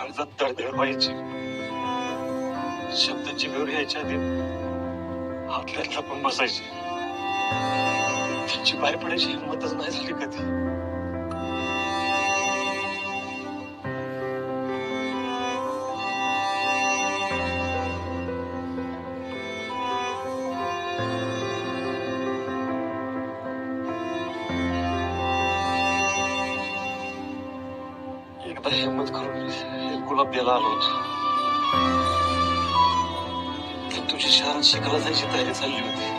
काळजात दडदड व्हायची. शब्द जिभेवर यायच्या आधी हातल्यात पण बसायची. त्यांची बाहेर पडायची हिंमतच नाही झाली कधी. एकदा हिंमत करून एक आलो तर तुझी शहरात शिकायला जायची तयारी चालली होती.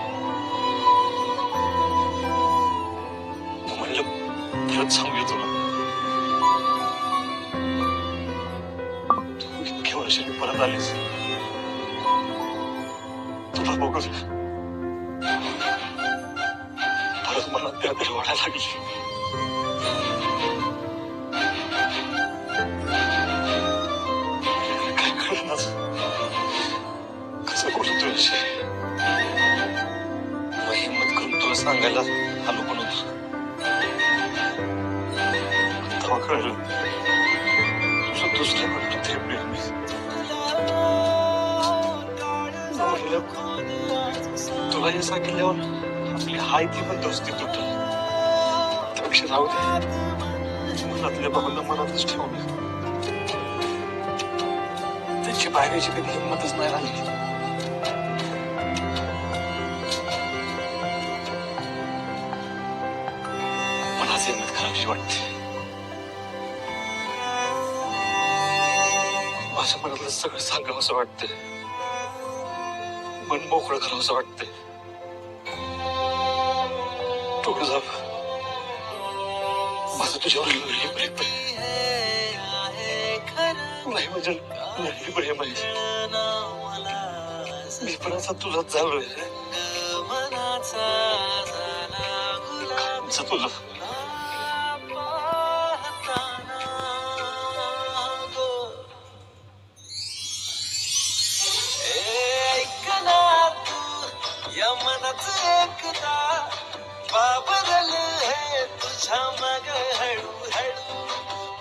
म्हणलं परत सांगूया तुला. इतक्या वर्षांनी परत आलीस. तुला बघून परत मला त्या वाढायला लागली. तुला सांगायला आलो पण होतो तेव्हा कळलं. तुझं दुसऱ्याकडे ते प्रेम तुला हे सांगितल्यावर आपली हाय ती पण दोस्ती तुटल. त्यापेक्षा राहू दे. मनातल्या बाबांना मनातच ठेवलं त्यांची बाहेरची कधी हिंमतच नाही राहिली. मला करावीशी वाटते माझ्या मनातलं सगळं सांगावं असं वाटतंय मन मोकळं करावं असं वाटतंय तुझं माझं तुझ्यावर लई प्रेम आहे नाही म्हणजे लई प्रेम आहे मी पण असा तुझाच झालोय कायमचं तुझं माझ्या मग हळूहळू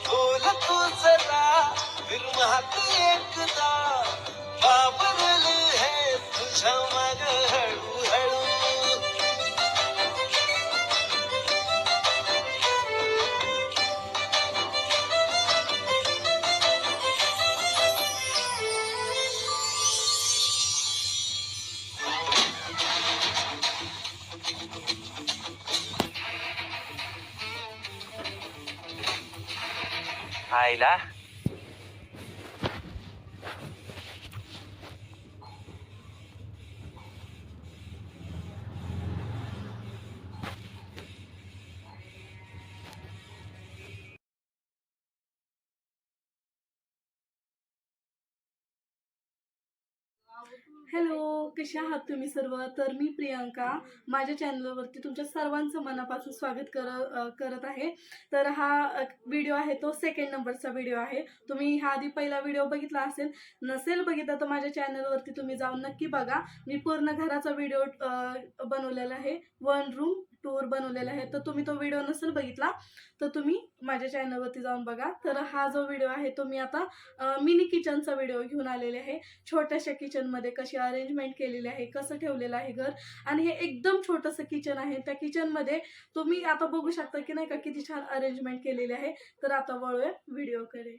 बोल तू जरा विरमात एक Ayla? हॅलो कसे आहात तुम्ही सर्व? तर मी प्रियांका माझ्या चॅनलवरती तुमच्या सर्वांचं मनापासून स्वागत कर करत आहे. तर हा व्हिडिओ आहे तो सेकंड नंबरचा व्हिडिओ आहे. तुम्ही ह्या आधी पहिला व्हिडिओ बघितला असेल नसेल बघितला तर माझ्या चॅनलवरती तुम्ही जाऊन नक्की बघा. मी पूर्ण घराचा व्हिडिओ बनवलेला आहे. वन रूम टूर बनवलेला आहे. तर तुम्ही तो व्हिडिओ नसेल बघितला तर तुम्ही माझ्या चॅनलवरती जाऊन बघा. तर हा जो व्हिडिओ आहे तो मी आता मिनी किचनचा व्हिडिओ घेऊन आलेले आहे. छोट्याशा किचनमध्ये कशी अरेंजमेंट केलेली आहे कसं ठेवलेलं आहे घर. आणि हे एकदम छोटंसं किचन आहे. त्या किचनमध्ये तुम्ही आता बघू शकता की नाही का किती छान अरेंजमेंट केलेली आहे. तर आता वळूया व्हिडिओकडे